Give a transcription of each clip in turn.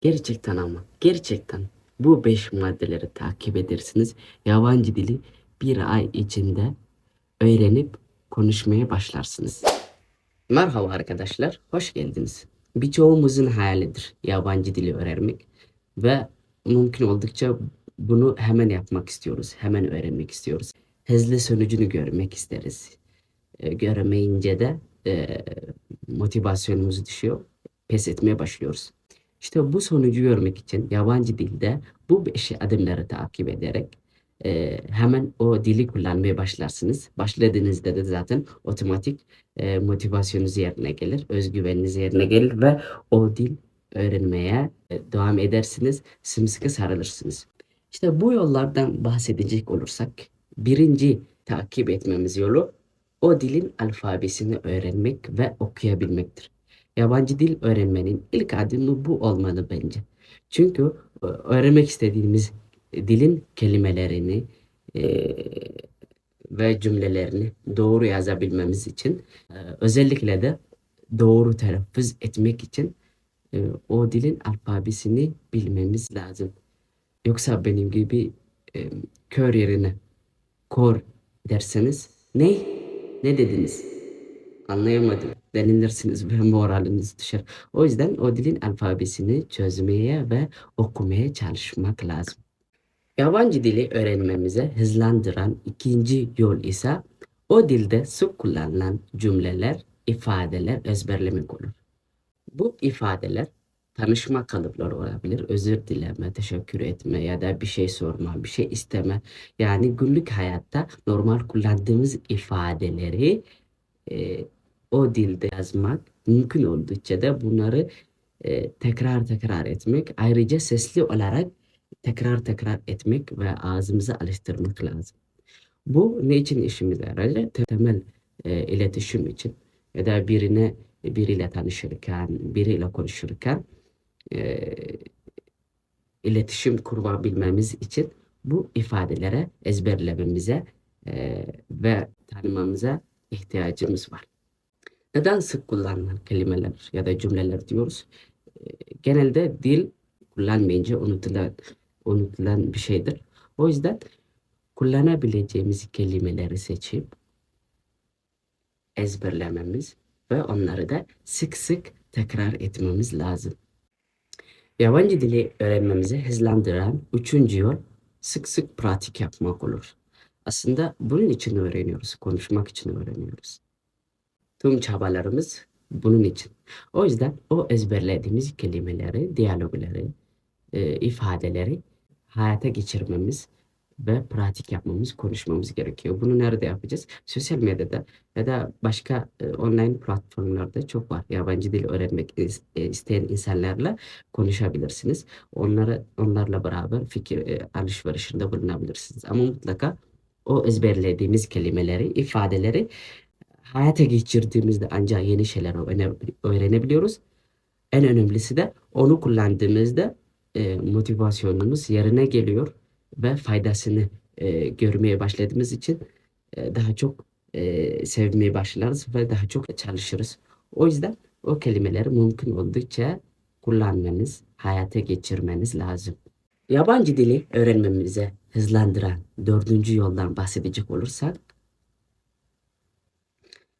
Gerçekten ama gerçekten bu beş maddeleri takip edersiniz. Yabancı dili bir ay içinde öğrenip konuşmaya başlarsınız. Merhaba arkadaşlar, hoş geldiniz. Birçoğumuzun hayalidir yabancı dili öğrenmek ve mümkün oldukça bunu hemen yapmak istiyoruz, hemen öğrenmek istiyoruz. Hızlı sonucunu görmek isteriz. E, göremeyince de e, motivasyonumuz düşüyor, pes etmeye başlıyoruz. İşte bu sonucu görmek için yabancı dilde bu beş adımları takip ederek e, hemen o dili kullanmaya başlarsınız. Başladığınızda da zaten otomatik e, motivasyonunuz yerine gelir, özgüveniniz yerine gelir ve o dil öğrenmeye e, devam edersiniz, sımsıkı sarılırsınız. İşte bu yollardan bahsedecek olursak birinci takip etmemiz yolu o dilin alfabesini öğrenmek ve okuyabilmektir. Yabancı dil öğrenmenin ilk adımı bu olmalı bence. Çünkü e, öğrenmek istediğimiz dilin kelimelerini e, ve cümlelerini doğru yazabilmemiz için e, özellikle de doğru telaffuz etmek için o dilin alfabesini bilmemiz lazım. Yoksa benim gibi kör yerine kor derseniz ne? Ne dediniz? Anlayamadım. Denilirsiniz ve moraliniz düşer. O yüzden o dilin alfabesini çözmeye ve okumaya çalışmak lazım. Yabancı dili öğrenmemize hızlandıran ikinci yol ise o dilde sık kullanılan cümleler, ifadeler ezberlemek olur. Bu ifadeler tanışma kalıpları olabilir. Özür dileme, teşekkür etme ya da bir şey sorma, bir şey isteme. Yani günlük hayatta normal kullandığımız ifadeleri e, o dilde yazmak mümkün oldukça da bunları e, tekrar tekrar etmek ayrıca sesli olarak tekrar tekrar etmek ve ağzımıza alıştırmak lazım. Bu ne için işimize yarar? Temel e, iletişim için ya da birine biriyle tanışırken, biriyle konuşurken e, iletişim kurabilmemiz için bu ifadelere ezberlememize e, ve tanımamıza ihtiyacımız var. Neden sık kullanılan kelimeler ya da cümleler diyoruz? E, genelde dil kullanmayınca unutulan, unutulan bir şeydir. O yüzden kullanabileceğimiz kelimeleri seçip ezberlememiz ve onları da sık sık tekrar etmemiz lazım. Yabancı dili öğrenmemizi hızlandıran üçüncü yol sık sık pratik yapmak olur. Aslında bunun için öğreniyoruz, konuşmak için öğreniyoruz. Tüm çabalarımız bunun için. O yüzden o ezberlediğimiz kelimeleri, diyalogları, e, ifadeleri hayata geçirmemiz ve pratik yapmamız, konuşmamız gerekiyor. Bunu nerede yapacağız? Sosyal medyada ya da başka e, online platformlarda çok var. Yabancı dil öğrenmek e, isteyen insanlarla konuşabilirsiniz. Onlara onlarla beraber fikir e, alışverişinde bulunabilirsiniz. Ama mutlaka o ezberlediğimiz kelimeleri, ifadeleri hayata geçirdiğimizde ancak yeni şeyler öğrene- öğrenebiliyoruz. En önemlisi de onu kullandığımızda e, motivasyonumuz yerine geliyor ve faydasını e, görmeye başladığımız için e, daha çok e, sevmeye başlarız ve daha çok çalışırız. O yüzden o kelimeleri mümkün oldukça kullanmanız, hayata geçirmeniz lazım. Yabancı dili öğrenmemize hızlandıran dördüncü yoldan bahsedecek olursak,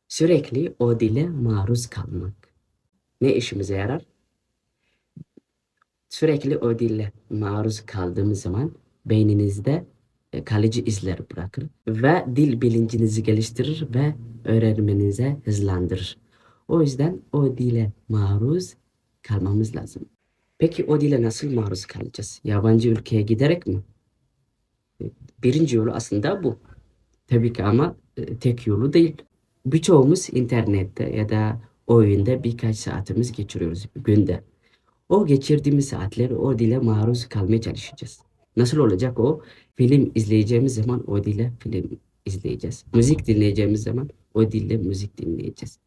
sürekli o dile maruz kalmak. Ne işimize yarar? Sürekli o dille maruz kaldığımız zaman beyninizde e, kalıcı izler bırakır ve dil bilincinizi geliştirir ve öğrenmenize hızlandırır. O yüzden o dile maruz kalmamız lazım. Peki o dile nasıl maruz kalacağız? Yabancı ülkeye giderek mi? E, Birinci yolu aslında bu. Tabii ki ama e, tek yolu değil. Birçoğumuz internette ya da oyunda birkaç saatimiz geçiriyoruz günde. O geçirdiğimiz saatleri o dile maruz kalmaya çalışacağız. Nasıl olacak o? Film izleyeceğimiz zaman o dile film izleyeceğiz. Müzik dinleyeceğimiz zaman o dille müzik dinleyeceğiz.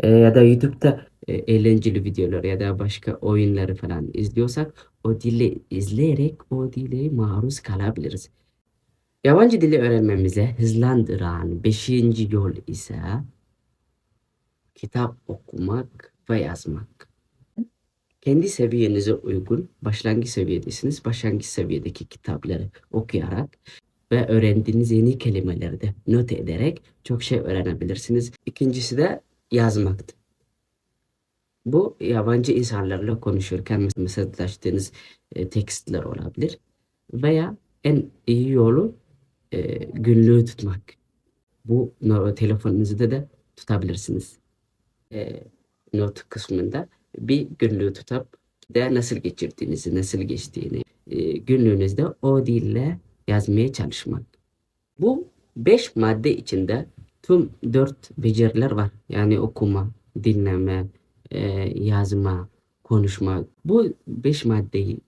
E, ya da YouTube'da e, eğlenceli videolar ya da başka oyunları falan izliyorsak o dili izleyerek o dile maruz kalabiliriz. Yabancı dili öğrenmemize hızlandıran beşinci yol ise kitap okumak ve yazmak. kendi seviyenize uygun başlangıç seviyedesiniz. Başlangıç seviyedeki kitapları okuyarak ve öğrendiğiniz yeni kelimeleri de not ederek çok şey öğrenebilirsiniz. İkincisi de yazmaktır. Bu yabancı insanlarla konuşurken mesajlaştığınız e, tekstler olabilir. Veya en iyi yolu e, günlüğü tutmak. Bu telefonunuzda da tutabilirsiniz. E, not kısmında bir günlüğü tutup de nasıl geçirdiğinizi, nasıl geçtiğini e, günlüğünüzde o dille yazmaya çalışmak. Bu beş madde içinde tüm dört beceriler var. Yani okuma, dinleme, e, yazma, konuşma. Bu beş maddeyi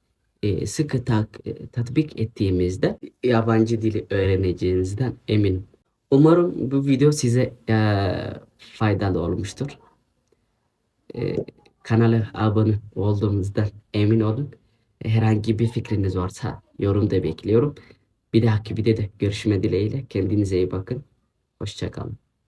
e, sıkı tak, e, tatbik ettiğimizde yabancı dili öğreneceğinizden eminim. Umarım bu video size e, faydalı olmuştur. E, kanala abone olduğumuzdan emin olun. Herhangi bir fikriniz varsa yorumda bekliyorum. Bir dahaki videoda görüşme dileğiyle. Kendinize iyi bakın. Hoşçakalın.